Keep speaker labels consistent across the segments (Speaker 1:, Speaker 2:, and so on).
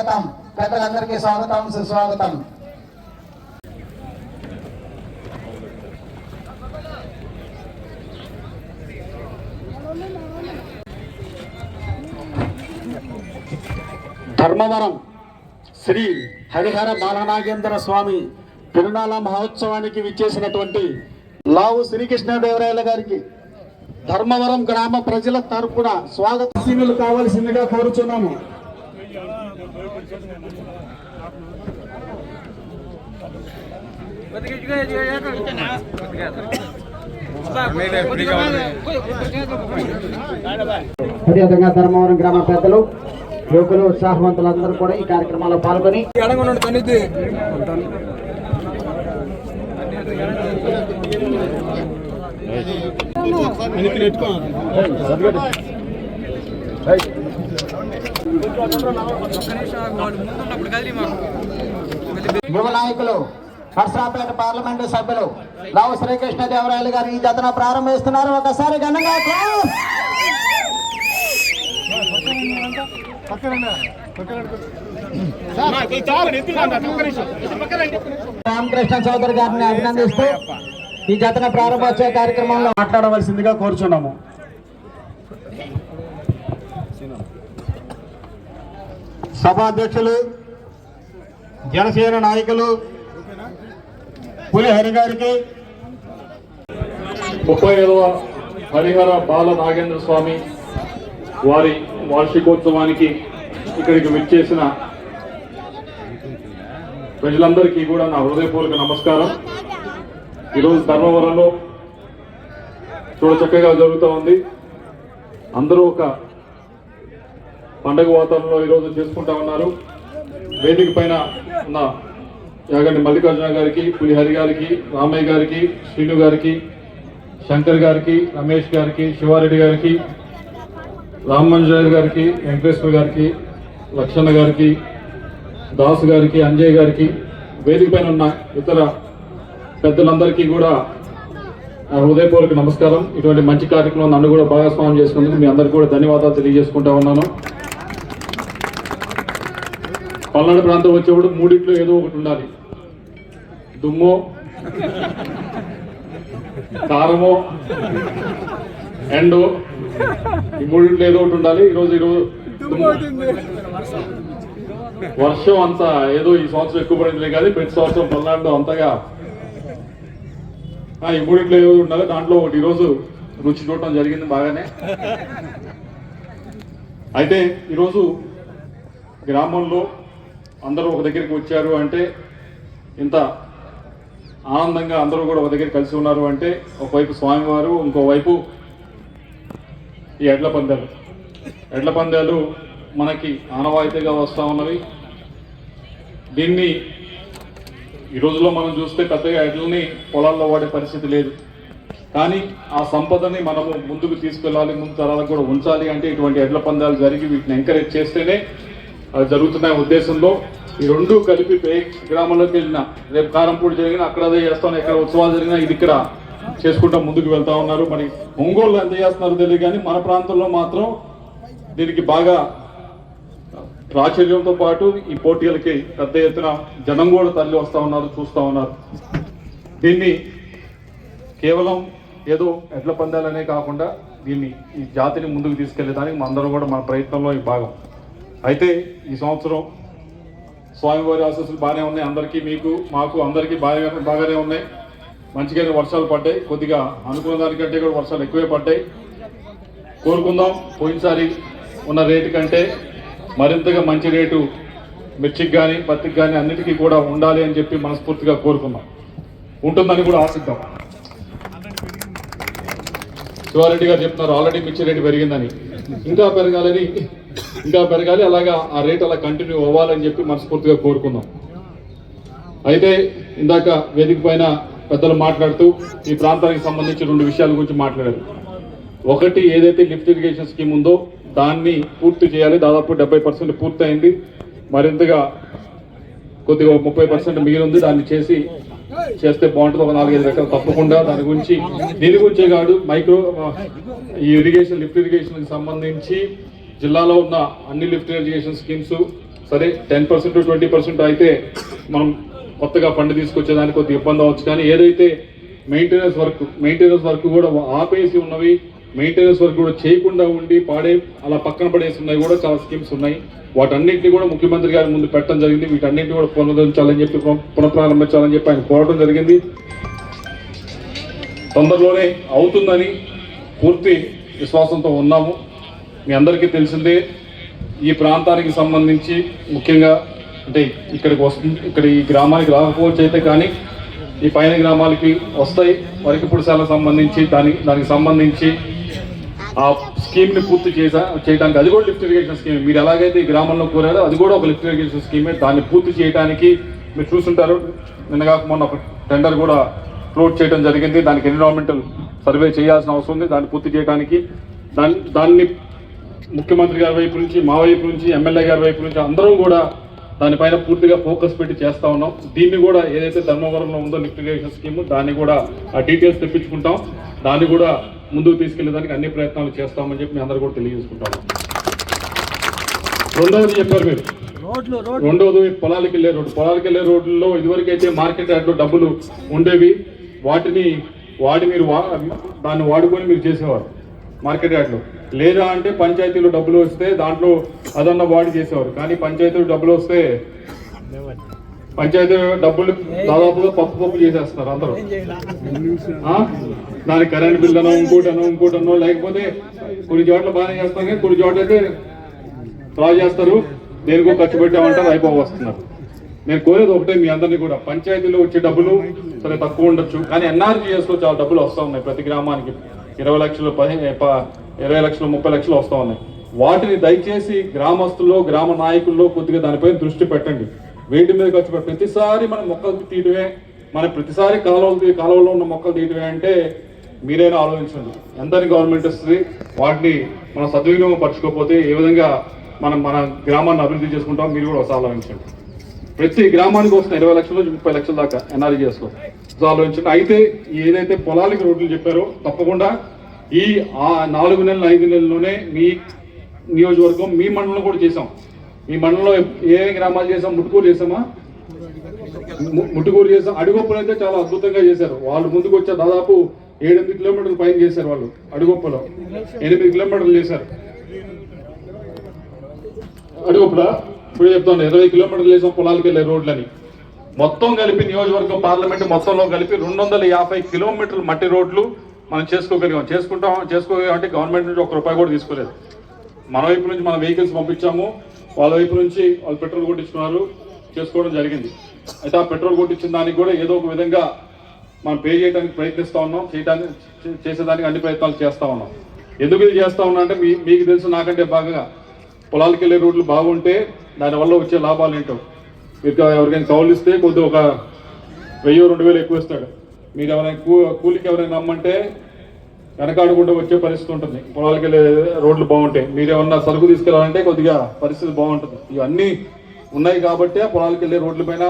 Speaker 1: స్వాగతం. పెద్దలందరికీ స్వాగతం సుస్వాగతం.
Speaker 2: ధర్మవరం శ్రీ హరిహర బాలనాగేంద్ర స్వామి తిరునాళ మహోత్సవానికి విచ్చేసినటువంటి లావు శ్రీకృష్ణదేవరాయల గారికి ధర్మవరం గ్రామ ప్రజల తరపున స్వాగత. సీనులు కావలసిందిగా కోరుచున్నాము.
Speaker 1: అదేవిధంగా ధర్మవరం గ్రామ పెద్దలు యువకులు ఉత్సాహవంతులందరూ కూడా ఈ కార్యక్రమంలో పాల్గొని యువ నాయకులు నర్సరాపేట పార్లమెంటు సభ్యులు లావు శ్రీకృష్ణదేవరాయలు గారు ఈ జతను ప్రారంభిస్తున్నారు ఒకసారి ఘనంగా. రామకృష్ణ చౌదరి గారిని అభినందిస్తూ ఈ జతన ప్రారంభోత్సవ కార్యక్రమంలో
Speaker 2: మాట్లాడవలసిందిగా కోరుచున్నాము సభాధ్యక్షులు జనసేన నాయకులు పులిహరి గారికి
Speaker 3: ముప్పై ఐదవ హరిహర బాల నాగేంద్ర స్వామి వారి వార్షికోత్సవానికి ఇక్కడికి విచ్చేసిన ప్రజలందరికీ కూడా నా హృదయపూర్వక నమస్కారం. ఈరోజు ధర్మవరంలో చూడ చక్కగా జరుగుతూ ఉంది. అందరూ ఒక పండగ వాతావరణంలో ఈరోజు చేసుకుంటా ఉన్నారు. వేదిక పైన ఉన్న యాగంటి మల్లికార్జున గారికి పులిహరి గారికి రామయ్య గారికి శ్రీను గారికి శంకర్ గారికి రమేష్ గారికి శివారెడ్డి గారికి రామంజాయర్ గారికి వెంకటేశ్వర గారికి లక్షణ గారికి దాస్ గారికి అంజయ్ గారికి వేదిక పైన ఉన్న ఇతర పెద్దలందరికీ కూడా హృదయపూర్వక నమస్కారం. ఇటువంటి మంచి కార్యక్రమం నన్ను కూడా భాగస్వామ్యం చేసుకున్నందుకు మీ అందరికీ కూడా ధన్యవాదాలు తెలియజేసుకుంటా ఉన్నాను. పల్నాడు ప్రాంతం వచ్చేప్పుడు మూడిట్లో ఏదో ఒకటి ఉండాలి. దుమ్మో. కారమో ఎండో. ఈ మూడింట్లో ఏదో ఒకటి ఉండాలి. ఈరోజు ఈరోజు వర్షం అంతా ఏదో ఈ సంవత్సరం ఎక్కువ పడింది కానీ ప్రతి సంవత్సరం పల్నాడులో అంతగా. ఈ మూడింట్లో ఏదో ఉండాలి. దాంట్లో ఒకటి ఈరోజు రుచి చూడటం జరిగింది బాగానే. అయితే ఈరోజు గ్రామంలో అందరూ ఒక దగ్గరికి వచ్చారు అంటే ఇంత ఆనందంగా అందరూ కూడా ఒక దగ్గర కలిసి ఉన్నారు అంటే ఒకవైపు స్వామివారు ఇంకోవైపు ఈ ఎడ్ల పందాలు. ఎడ్ల పందాలు మనకి ఆనవాయితీగా వస్తూ ఉన్నవి. దీన్ని ఈ రోజుల్లో మనం చూస్తే పెద్దగా ఎడ్లని పొలాల్లో వాడే పరిస్థితి లేదు. కానీ ఆ సంపదని మనము ముందుకు తీసుకెళ్ళాలి ముందు తరాలకు కూడా ఉంచాలి అంటే ఇటువంటి ఎడ్ల పందాలు జరిగి వీటిని ఎంకరేజ్ చేస్తేనే అది జరుగుతున్న ఉద్దేశంలో ఈ రెండు కలిపి గ్రామంలోకి వెళ్ళిన రేపు కారంపూడి జరిగిన అక్కడ అదే చేస్తాను ఎక్కడ ఉత్సవాలు జరిగినా ఇది ఇక్కడ చేసుకుంటా ముందుకు వెళ్తా ఉన్నారు. మరి ఒంగోలు ఎంత చేస్తున్నారో తెలియదు కానీ మన ప్రాంతంలో మాత్రం దీనికి బాగా ప్రాచుర్యంతో పాటు ఈ పోటీలకి పెద్ద ఎత్తున జనం కూడా తల్లి వస్తూ ఉన్నారు చూస్తూ ఉన్నారు. దీన్ని కేవలం ఏదో ఎడ్ల పందాలనే కాకుండా దీన్ని ఈ జాతిని ముందుకు తీసుకెళ్ళేదానికి మనందరం కూడా మన ప్రయత్నంలో ఈ భాగం. అయితే ఈ సంవత్సరం స్వామివారి ఆశస్సులు బాగానే ఉన్నాయి. అందరికీ మీకు మాకు అందరికీ బాగా బాగానే ఉన్నాయి. మంచిగానే వర్షాలు పడ్డాయి. కొద్దిగా అనుకున్న దానికంటే కూడా వర్షాలు ఎక్కువే పడ్డాయి. కోరుకుందాం. పోయినసారి ఉన్న రేటు కంటే మరింతగా మంచి రేటు మిర్చికి కానీ పత్తికి కానీ అన్నిటికీ కూడా ఉండాలి అని చెప్పి మనస్ఫూర్తిగా కోరుకుందాం. ఉంటుందని కూడా ఆశిద్దాం. శివారెడ్డి గారు చెప్తున్నారు ఆల్రెడీ మిర్చి రేటు పెరిగిందని. ఇంకా పెరగాలని ఇంకా పెరగాలి. అలాగా ఆ రేట్ అలా కంటిన్యూ అవ్వాలని చెప్పి మనస్ఫూర్తిగా కోరుకుందాం. అయితే ఇందాక వేదిక పైన పెద్దలు మాట్లాడుతూ ఈ ప్రాంతానికి సంబంధించి రెండు విషయాల గురించి మాట్లాడారు. ఒకటి ఏదైతే లిఫ్ట్ ఇరిగేషన్ స్కీమ్ ఉందో దాన్ని పూర్తి చేయాలి. దాదాపు డెబ్బై పర్సెంట్ పూర్తయింది. మరింతగా కొద్దిగా ముప్పై పర్సెంట్ మిగిలింది. దాన్ని చేసి చేస్తే బాగుంటుంది. ఒక నాలుగైదు రకాలు తప్పకుండా. దాని గురించి దీని గురించే కాదు మైక్రో ఈ ఇరిగేషన్ లిఫ్ట్ ఇరిగేషన్కి సంబంధించి జిల్లాలో ఉన్న అన్ని లిఫ్ట్ ఇరిగేషన్ స్కీమ్స్ సరే టెన్ పర్సెంట్ ట్వంటీ పర్సెంట్ అయితే మనం కొత్తగా ఫండ్ తీసుకొచ్చేదానికి కొద్దిగా ఇబ్బంది అవ్వచ్చు. కానీ ఏదైతే మెయింటెనెన్స్ వర్క్ మెయింటెనెన్స్ వర్క్ కూడా ఆపేసి ఉన్నవి మెయింటెనెన్స్ వర్క్ కూడా చేయకుండా ఉండి పాడే అలా పక్కన పడేసి ఉన్నాయి కూడా చాలా స్కీమ్స్ ఉన్నాయి. వాటన్నింటినీ కూడా ముఖ్యమంత్రి గారి ముందు పెట్టడం జరిగింది. వీటన్నింటినీ కూడా పునరుద్ధరించాలని చెప్పి పునఃప్రారంభించాలని చెప్పి ఆయన కోరడం జరిగింది. తొందరలోనే అవుతుందని పూర్తి విశ్వాసంతో ఉన్నాము. మీ అందరికీ తెలిసిందే ఈ ప్రాంతానికి సంబంధించి ముఖ్యంగా అంటే ఇక్కడికి వస్తుంది ఇక్కడ ఈ గ్రామానికి రాకపోవచ్చు అయితే కానీ ఈ పైన గ్రామాలకి వస్తాయి. వరకిపుడిసాలకు సంబంధించి దానికి దానికి సంబంధించి ఆ స్కీమ్ని పూర్తి చేసా చేయడానికి అది కూడా లిఫ్ట్ ఇరిగేషన్ స్కీమ్. మీరు ఎలాగైతే ఈ గ్రామంలో కోరారో అది కూడా ఒక లిఫ్ట్ ఇరిగేషన్ స్కీమే. దాన్ని పూర్తి చేయడానికి మీరు చూసుంటారు. నిన్నగా మొన్న ఒక టెండర్ కూడా ఫ్లోట్ చేయడం జరిగింది. దానికి ఎన్విరాన్మెంటల్ సర్వే చేయాల్సిన అవసరం ఉంది. దాన్ని పూర్తి చేయడానికి దాన్ని దాన్ని ముఖ్యమంత్రి గారి వైపు నుంచి మా వైపు నుంచి ఎమ్మెల్యే గారి వైపు నుంచి అందరం కూడా దానిపైన పూర్తిగా ఫోకస్ పెట్టి చేస్తా ఉన్నాం. దీన్ని కూడా ఏదైతే ధర్మవరంలో ఉందో లిఫ్ట్ ఇరిగేషన్ స్కీమ్ దాన్ని కూడా ఆ డీటెయిల్స్ తెప్పించుకుంటాం. దాన్ని కూడా ముందుకు తీసుకెళ్ళేదానికి అన్ని ప్రయత్నాలు చేస్తామని చెప్పి మీ అందరూ కూడా తెలియజేసుకుంటాం. రెండవది చెప్పారు మీరు. రెండవది పొలాలకు వెళ్ళే రోడ్డు పొలాలకు వెళ్ళే రోడ్లలో ఇదివరకు అయితే మార్కెట్ యార్డ్లో డబ్బులు ఉండేవి. వాటిని వాడి మీరు వా దాన్ని వాడుకొని మీరు చేసేవారు. మార్కెట్ యార్డ్లో. లేదా అంటే పంచాయతీలో డబ్బులు వస్తే దాంట్లో అదన్న వాడి చేసేవారు. కానీ పంచాయతీలో డబ్బులు వస్తే పంచాయతీ డబ్బులు దాదాపుగా పప్పు పప్పు చేసేస్తారు అందరూ. దాని కరెంట్ బిల్ అనో ఇంకోటనో ఇంకోటనో లేకపోతే కొన్ని చోట్ల బాగానే చేస్తాం కానీ కొన్ని చోట్ల అయితే డ్రా చేస్తారు. దేనికో ఖర్చు పెట్టామంటారు అయిపో వస్తున్నారు. నేను కోరేది ఒకటే మీ అందరినీ కూడా. పంచాయతీలో వచ్చే డబ్బులు సరే తక్కువ ఉండొచ్చు. కానీ ఎన్ఆర్జీఎస్లో చాలా డబ్బులు వస్తూ ఉన్నాయి ప్రతి గ్రామానికి. ఇరవై లక్షలు పది ఇరవై లక్షలు ముప్పై లక్షలు వస్తూ ఉన్నాయి. వాటిని దయచేసి గ్రామస్తుల్లో గ్రామ నాయకుల్లో కొద్దిగా దానిపై దృష్టి పెట్టండి. వేటి మీద ఖర్చు పెట్టి ప్రతిసారి మనం మొక్కలు తీయడమే మన ప్రతిసారి కాలువలు తీ- కాలువలో ఉన్న మొక్కలు తీయడమే అంటే మీరైనా ఆలోచించండి. ఎంతని గవర్నమెంట్ ఇస్తుంది వాటిని మనం సద్వినియోగం పరచుకోకపోతే ఏ విధంగా మనం మన గ్రామాన్ని అభివృద్ధి చేసుకుంటాం మీరు కూడా ఒకసారి ఆలోచించండి. ప్రతి గ్రామానికి వస్తున్న ఇరవై లక్షల నుంచి ముప్పై లక్షల దాకా ఎన్ఆర్జీఎస్లో ఆలోచన అయితే ఏదైతే పొలాలకి రోడ్లు చెప్పారో తప్పకుండా ఈ ఆ నాలుగు నెలలు ఐదు నెలల్లోనే మీ నియోజకవర్గం మీ మండలం కూడా చేసాం మీ మండలంలో ఏ గ్రామాలు చేసాం ముట్టుకూరు చేసామా ముట్టుకూరు చేసాం అడుగొప్పలు అయితే చాలా అద్భుతంగా చేశారు. వాళ్ళు ముందుకు వచ్చే దాదాపు ఏడెనిమిది కిలోమీటర్లు పైన చేశారు వాళ్ళు అడుగొప్పలో. ఎనిమిది కిలోమీటర్లు చేశారు. అడుగొప్పల? ఇప్పుడు చెప్తాను ఇరవై కిలోమీటర్లు చేసాం పొలాలకి వెళ్ళే రోడ్లని. మొత్తం కలిపి నియోజకవర్గం పార్లమెంట్ మొత్తంలో కలిపి రెండు వందల యాభై కిలోమీటర్లు మట్టి రోడ్లు మనం చేసుకోగలిగాం. చేసుకుంటాం చేసుకోగలిగాం అంటే గవర్నమెంట్ నుంచి ఒక రూపాయి కూడా తీసుకోలేదు. మన వైపు నుంచి మన వెహికల్స్ పంపించాము. వాళ్ళ వైపు నుంచి వాళ్ళు పెట్రోల్ కొట్టించుకున్నారు. చేసుకోవడం జరిగింది. అయితే ఆ పెట్రోల్ కొట్టించిన దానికి కూడా ఏదో ఒక విధంగా మనం పే చేయడానికి ప్రయత్నిస్తా ఉన్నాం. చేయడానికి చే- చేసేదానికి అన్ని ప్రయత్నాలు చేస్తూ ఉన్నాం. ఎందుకు ఇది చేస్తా ఉన్నా అంటే మీ మీకు తెలుసు నాకంటే బాగా పొలాలకు వెళ్ళే రోడ్లు బాగుంటే దానివల్ల వచ్చే లాభాలు ఏంటో. మీరు ఎవరికైనా కౌలు ఇస్తే కొద్దిగా ఒక వెయ్యి రెండు వేలు ఎక్కువ ఇస్తాడు. మీరు ఎవరైనా కూ కూలికి ఎవరైనా నమ్మంటే వెనకాడకుండా వచ్చే పరిస్థితి ఉంటుంది. పొలాలకి వెళ్ళే రోడ్లు బాగుంటాయి. మీరు ఏమన్నా సరుకు తీసుకెళ్ళాలంటే కొద్దిగా పరిస్థితి బాగుంటుంది. ఇవన్నీ ఉన్నాయి కాబట్టి పొలాలకి పొలాలకు వెళ్ళే రోడ్ల పైన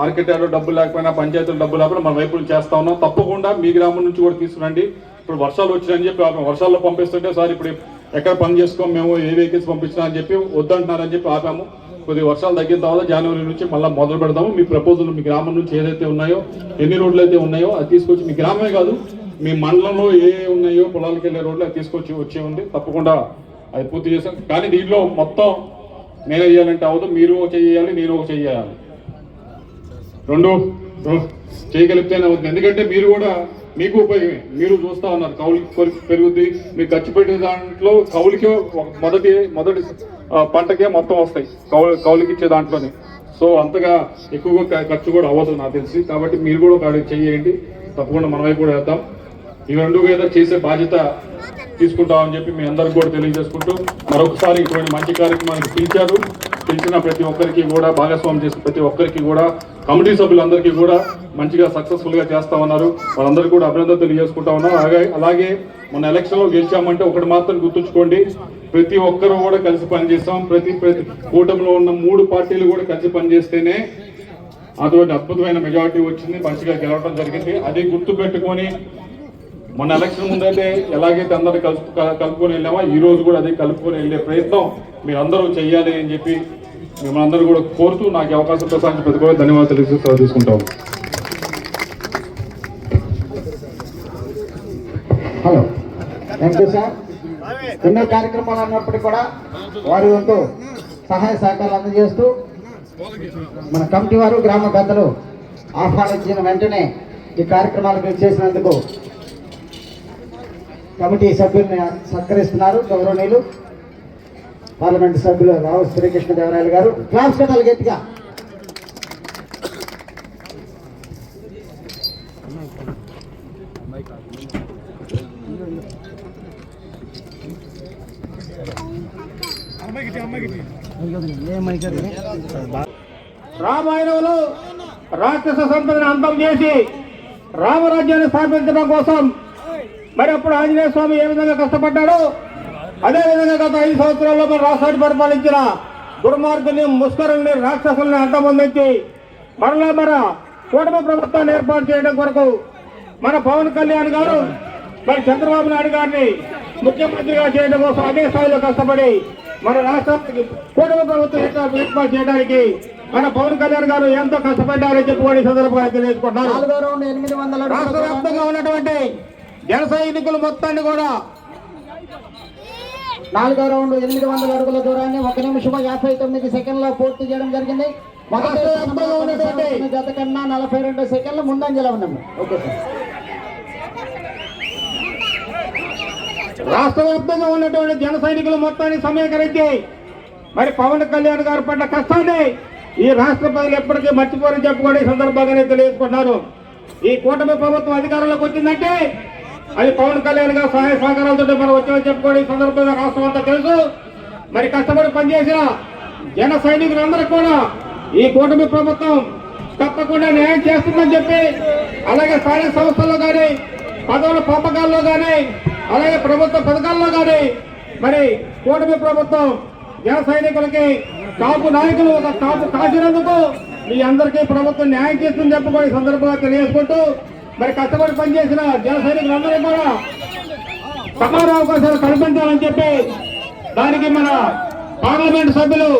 Speaker 3: మార్కెట్ యార్డ్లో డబ్బులు లేకపోయినా పంచాయతీలో డబ్బులు లేకపోయినా మన వైపు చేస్తా ఉన్నాం. తప్పకుండా మీ గ్రామం నుంచి కూడా తీసుకురండి. ఇప్పుడు వర్షాలు వచ్చినాయని చెప్పి వర్షాల్లో పంపిస్తుంటే సార్ ఇప్పుడు ఎక్కడ పని చేసుకోం? మేము ఏ వెహికల్స్ పంపించినా అని చెప్పి వద్దంటున్నారని చెప్పి ఆపాము. కొద్దిగా వర్షాలు తగ్గిన తర్వాత జనవరి నుంచి మళ్ళీ మొదలు పెడతాము మీ ప్రపోజల్ మీ గ్రామం నుంచి ఏదైతే ఉన్నాయో ఎన్ని రోడ్లు అయితే ఉన్నాయో అది తీసుకొచ్చి మీ గ్రామమే కాదు మీ మండలంలో ఏ ఉన్నాయో పొలాలకు వెళ్ళే రోడ్లు అది తీసుకొచ్చి వచ్చే ఉంది. తప్పకుండా అది పూర్తి చేసాం కానీ దీంట్లో మొత్తం నేనే చేయాలంటే అవ్వదు. మీరు ఒక చేయాలి నేను ఒక చేయాలి. రెండు చేయగలిగితేనే అవుతుంది. ఎందుకంటే మీరు కూడా మీకు ఉపయోగమే మీరు చూస్తా ఉన్నారు కౌలు పెరుగుద్ది. మీకు ఖర్చు పెట్టిన దాంట్లో కౌలుకే మొదటి మొదటి పంటకే మొత్తం వస్తాయి కౌలు కౌలుకి ఇచ్చే దాంట్లోనే. సో అంతగా ఎక్కువగా ఖర్చు కూడా అవ్వదు నాకు తెలిసి. కాబట్టి మీరు కూడా ఒక అడుగు చెయ్యండి. తప్పకుండా మన వైపు కూడా వేద్దాం. ఇవి రెండు ఏదో చేసే బాధ్యత తీసుకుంటామని చెప్పి మీ అందరికి కూడా తెలియజేసుకుంటూ మరొకసారి ఇటువంటి మంచి కార్యక్రమానికి పిలిచారు. పిలిచిన ప్రతి ఒక్కరికి కూడా భాగస్వామ్యం చేసిన ప్రతి ఒక్కరికి కూడా కమిటీ సభ్యులందరికీ కూడా మంచిగా సక్సెస్ఫుల్గా చేస్తా ఉన్నారు. వాళ్ళందరికీ కూడా అభినందన తెలియజేసుకుంటా ఉన్నారు. అలాగే అలాగే మన ఎలక్షన్లో గెలిచామంటే ఒకటి మాత్రం గుర్తుంచుకోండి. ప్రతి ఒక్కరూ కూడా కలిసి పనిచేస్తాం. ప్రతి ప్రతి కూటమిలో ఉన్న మూడు పార్టీలు కూడా కలిసి పనిచేస్తేనే అటువంటి అద్భుతమైన మెజారిటీ వచ్చింది. మంచిగా గెలవడం జరిగింది. అది గుర్తు పెట్టుకొని మొన్న ఎలక్షన్ ముందైతే ఎలాగైతే అందరూ కలుపు కలుపుకొని వెళ్ళామో ఈ రోజు కూడా అదే కలుపుకొని వెళ్ళే ప్రయత్నం మీరు అందరూ చెయ్యాలి అని చెప్పి మిమ్మల్ని అందరూ కూడా కోరుతూ నాకు అవకాశం ప్రసాదించి ప్రతి ధన్యవాదాలు తెలియజేస్తూ సెలవు
Speaker 1: హలో. Thank you sir. ఎన్నో కార్యక్రమాలు అన్నప్పటికీ కూడా వారి వంతు సహాయ సహకారాలు అందజేస్తూ మన కమిటీ వారు గ్రామ పెద్దలు ఆహ్వానించిన వెంటనే ఈ కార్యక్రమాలకు చేసినందుకు కమిటీ సభ్యుల్ని సత్కరిస్తున్నారు గౌరవనీయులు. పార్లమెంట్ సభ్యులు రావు శ్రీకృష్ణదేవరాయలు గారు. క్లాస్ కట్టాలి గట్టిగా
Speaker 2: రామాయణంలో రాక్షస సంపదను అంతం చేసి రామరాజ్యాన్ని స్థాపించడం కోసం మరి అప్పుడు ఆంజనేయ స్వామి ఏ విధంగా కష్టపడ్డాడో అదే విధంగా గత ఐదు సంవత్సరాల్లో మన రాష్ట్రాన్ని పరిపాలించిన దుర్మార్గుల్ని ముష్కరుల్ని రాక్షసుల్ని అంతమొందించి మరలా మన కూటమి ప్రభుత్వాన్ని ఏర్పాటు చేయడం కొరకు మన పవన్ కళ్యాణ్ గారు మరి చంద్రబాబు నాయుడు గారిని ముఖ్యమంత్రిగా చేయడం కోసం అదే స్థాయిలో కష్టపడి మన రాష్ట్రానికి కూటమి ప్రభుత్వం ఏర్పాటు చేయడానికి మన పవన్ కళ్యాణ్ గారు ఎంతో కష్టపడ్డారని చెప్పుకొని సందర్భంగా తెలియజేసుకుంటున్నారు. రాష్ట్ర వ్యాప్తంగా ఉన్నటువంటి జన సైనికులు మొత్తాన్ని కూడా
Speaker 1: నాలుగో రౌండ్ ఎనిమిది వందల అడుగుల దూరాన్ని ఒక నిమిషం యాభై తొమ్మిది సెకండ్ల పూర్తి చేయడం జరిగింది. మొదటి జత కన్నా నలభై రెండు సెకండ్లు ముందంజలో ఉన్నాము ఓకే సార్.
Speaker 2: రాష్ట్ర వ్యాప్తంగా ఉన్నటువంటి జన సైనికులు మొత్తాన్ని సమీకరించి మరి పవన్ కళ్యాణ్ గారు పడ్డ కష్టాన్ని ఈ రాష్ట్ర ప్రజలు ఎప్పటికీ మర్చిపోరని చెప్పుకొని ఈ సందర్భంగానే తెలియజేసుకుంటున్నారు. ఈ కూటమి ప్రభుత్వం అధికారంలోకి వచ్చిందంటే అది పవన్ కళ్యాణ్ గారు సహాయ సహకారాలతో మనం వచ్చామని చెప్పుకొని ఈ సందర్భంగా రాష్ట్రం అంతా తెలుసు. మరి కష్టపడి పనిచేసిన జన సైనికులందరూ కూడా ఈ కూటమి ప్రభుత్వం తప్పకుండా న్యాయం చేస్తుందని చెప్పి అలాగే స్థానిక సంస్థల్లో కానీ పదవుల పంపకాల్లో కానీ అలాగే ప్రభుత్వ పథకాల్లో కానీ మరి కూటమి ప్రభుత్వం జన సైనికులకి కాపు నాయకులు ఒక కాపు కాసినందుకు మీ అందరికీ ప్రభుత్వం న్యాయం చేస్తుందని చెప్పుకొని సందర్భంగా తెలియజేసుకుంటూ మరి కష్టపడి పనిచేసిన జన సైనికులందరూ కూడా సమాన అవకాశాలు కల్పించాలని చెప్పి దానికి మన పార్లమెంట్ సభ్యులు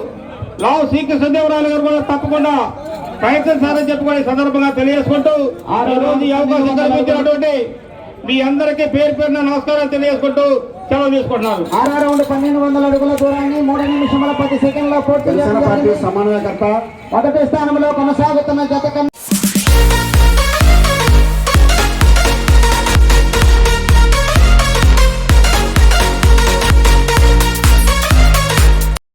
Speaker 2: లావు శ్రీకృష్ణదేవరాయలు గారు కూడా తప్పకుండా ప్రయత్నిస్తారని చెప్పుకొని ఈ సందర్భంగా తెలియజేసుకుంటూ ఈ రోజు ఈ అవకాశం కల్పించినటువంటి మీ అందరికీ పేరు పేరున నమస్కారాలు తెలియజేసుకుంటూ సెలవు తీసుకుంటున్నారు
Speaker 1: ఆరో రౌండ్ పన్నెండు వందల అడుగుల దూరాన్ని మూడు నిమిషముల పది సెకండ్ల పూర్తి జరిగింది
Speaker 2: సమన్వయకర్త
Speaker 1: మొదటి స్థానంలో కొనసాగుతున్న జత